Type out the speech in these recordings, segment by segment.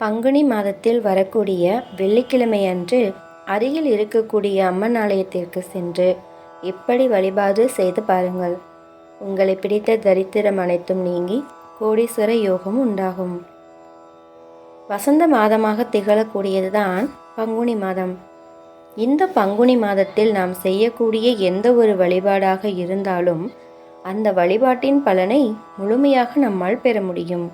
பங்குனி மாதத்தில் வரக்கூடிய வெள்ளிக்கிழமை அன்று அருகில் இருக்கக்கூடிய அம்மன் ஆலயத்திற்கு சென்று இப்படி வழிபாடு செய்து பாருங்கள். உங்களை பிடித்த தரித்திரம் அனைத்தும் நீங்கி கோடீஸ்வர யோகம் உண்டாகும். வசந்த மாதமாக திகழக்கூடியதுதான் பங்குனி மாதம். இந்த பங்குனி மாதத்தில் நாம் செய்யக்கூடிய எந்த ஒரு வழிபாடாக இருந்தாலும் அந்த வழிபாட்டின் பலனை முழுமையாக நம்மால் பெற முடியும்.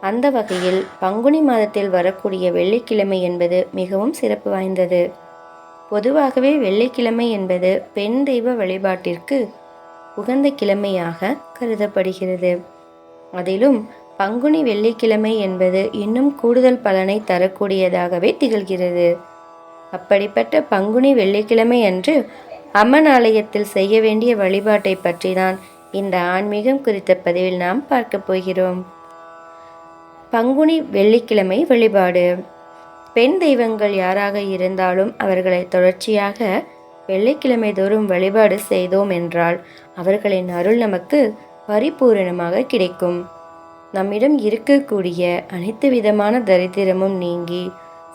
அந்த வகையில் பங்குனி மாதத்தில் வரக்கூடிய வெள்ளிக்கிழமை என்பது மிகவும் சிறப்பு வாய்ந்தது. பொதுவாகவே வெள்ளிக்கிழமை என்பது பெண் தெய்வ வழிபாட்டிற்கு உகந்த கிழமையாக கருதப்படுகிறது. அதிலும் பங்குனி வெள்ளிக்கிழமை என்பது இன்னும் கூடுதல் பலனை தரக்கூடியதாகவே திகழ்கிறது. அப்படிப்பட்ட பங்குனி வெள்ளிக்கிழமை அன்று அம்மன் ஆலயத்தில் செய்ய வேண்டிய வழிபாட்டை பற்றி தான் இந்த ஆன்மீகம் குறித்த பதிவில் நாம் பார்க்க போகிறோம். பங்குனி வெள்ளிக்கிழமை வழிபாடு. பெண் தெய்வங்கள் யாராக இருந்தாலும் அவர்களை தொடர்ச்சியாக வெள்ளிக்கிழமை தோறும் வழிபாடு செய்தோம் என்றால் அவர்களின் அருள் நமக்கு பரிபூரணமாக கிடைக்கும். நம்மிடம் இருக்கக்கூடிய அனைத்து விதமான தரித்திரமும் நீங்கி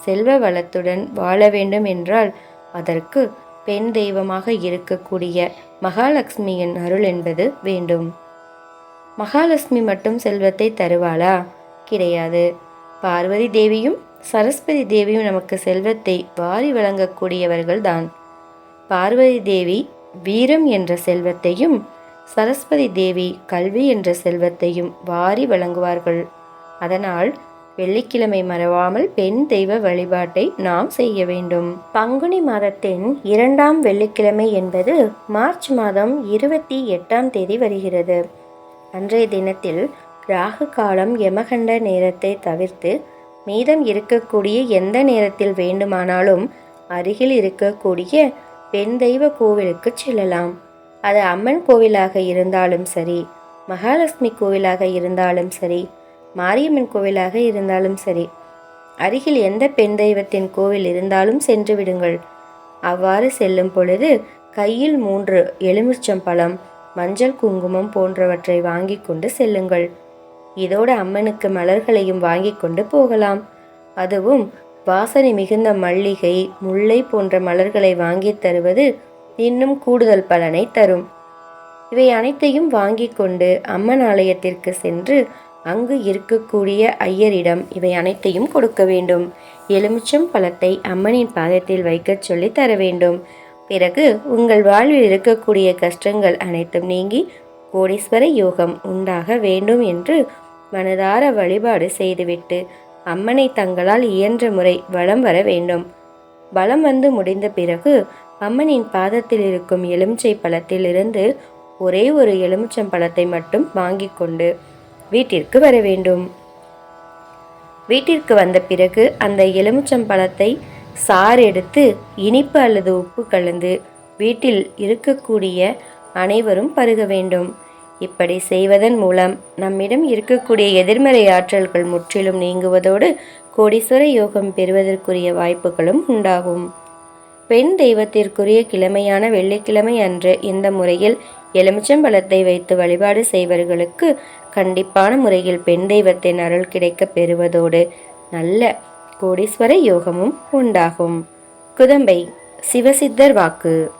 செல்வ வளத்துடன் வாழ வேண்டும் என்றால் அதற்கு பெண் தெய்வமாக இருக்கக்கூடிய மகாலட்சுமியின் அருள் என்பது வேண்டும். மகாலட்சுமி மட்டும் செல்வத்தை தருவாளா? கிடையாது. பார்வதி தேவியும் சரஸ்வதி தேவியும் நமக்கு செல்வத்தை வாரி வழங்கக்கூடியவர்கள் தான் பார்வதி தேவி வீரம் என்ற செல்வத்தையும் சரஸ்வதி தேவி கல்வி என்ற செல்வத்தையும் வாரி வழங்குவார்கள். அதனால் வெள்ளிக்கிழமை மறவாமல் பெண் தெய்வ வழிபாட்டை நாம் செய்ய வேண்டும். பங்குனி மாதத்தின் இரண்டாம் வெள்ளிக்கிழமை என்பது மார்ச் மாதம் இருபத்தி எட்டாம் தேதி வருகிறது. அன்றைய தினத்தில் ராகு காலம் யமகண்ட நேரத்தை தவிர்த்து மீதம் இருக்கக்கூடிய எந்த நேரத்தில் வேண்டுமானாலும் அருகில் இருக்கக்கூடிய பெண் தெய்வ கோவிலுக்கு செல்லலாம். அது அம்மன் கோவிலாக இருந்தாலும் சரி மகாலட்சுமி கோவிலாக இருந்தாலும் சரி மாரியம்மன் கோவிலாக இருந்தாலும் சரி. அருகில் எந்த பெண் தெய்வத்தின் கோவில் இருந்தாலும் சென்று விடுங்கள். அவ்வாறு செல்லும் பொழுது கையில் மூன்று எலுமிச்சம் பழம் மஞ்சள் குங்குமம் போன்றவற்றை வாங்கி கொண்டு செல்லுங்கள். இதோடு அம்மனுக்கு மலர்களையும் வாங்கி கொண்டு போகலாம். அதுவும் வாசனை மிகுந்த மல்லிகை முல்லை போன்ற மலர்களை வாங்கி தருவது இன்னும் கூடுதல் பலனை தரும். இவை அனைத்தையும் வாங்கி கொண்டு அம்மன் ஆலயத்திற்கு சென்று அங்கு இருக்கக்கூடிய ஐயரிடம் இவை அனைத்தையும் கொடுக்க வேண்டும். எலுமிச்சம் பழத்தை அம்மனின் பாதத்தில் வைக்கச் சொல்லி தர வேண்டும். பிறகு உங்கள் வாழ்வில் இருக்கக்கூடிய கஷ்டங்கள் அனைத்தும் நீங்கி கோடீஸ்வர யோகம் உண்டாக வேண்டும் என்று மனதார வழிபாடு செய்துவிட்டு அம்மனை தங்களால் இயன்ற முறை வலம் வர வேண்டும். வலம் வந்து முடிந்த பிறகு அம்மனின் பாதத்தில் இருக்கும் எலுமிச்சை பழத்திலிருந்து ஒரே ஒரு எலுமிச்சம் பழத்தை மட்டும் வாங்கி கொண்டு வீட்டிற்கு வர வேண்டும். வீட்டிற்கு வந்த பிறகு அந்த எலுமிச்சம் பழத்தை சாறு எடுத்து இனிப்பு அல்லது உப்பு கலந்து வீட்டில் இருக்கக்கூடிய அனைவரும் பருக வேண்டும். இப்படி செய்வதன் மூலம் நம்மிடம் இருக்கக்கூடிய எதிர்மறை ஆற்றல்கள் முற்றிலும் நீங்குவதோடு கோடீஸ்வர யோகம் பெறுவதற்குரிய வாய்ப்புகளும் உண்டாகும். பெண் தெய்வத்திற்குரிய கிழமையான வெள்ளிக்கிழமை அன்று இந்த முறையில் எலுமிச்சம்பழத்தை வைத்து வழிபாடு செய்வர்களுக்கு கண்டிப்பான முறையில் பெண் தெய்வத்தின் அருள் கிடைக்க பெறுவதோடு நல்ல கோடீஸ்வர யோகமும் உண்டாகும். குதம்பை சிவசித்தர் வாக்கு.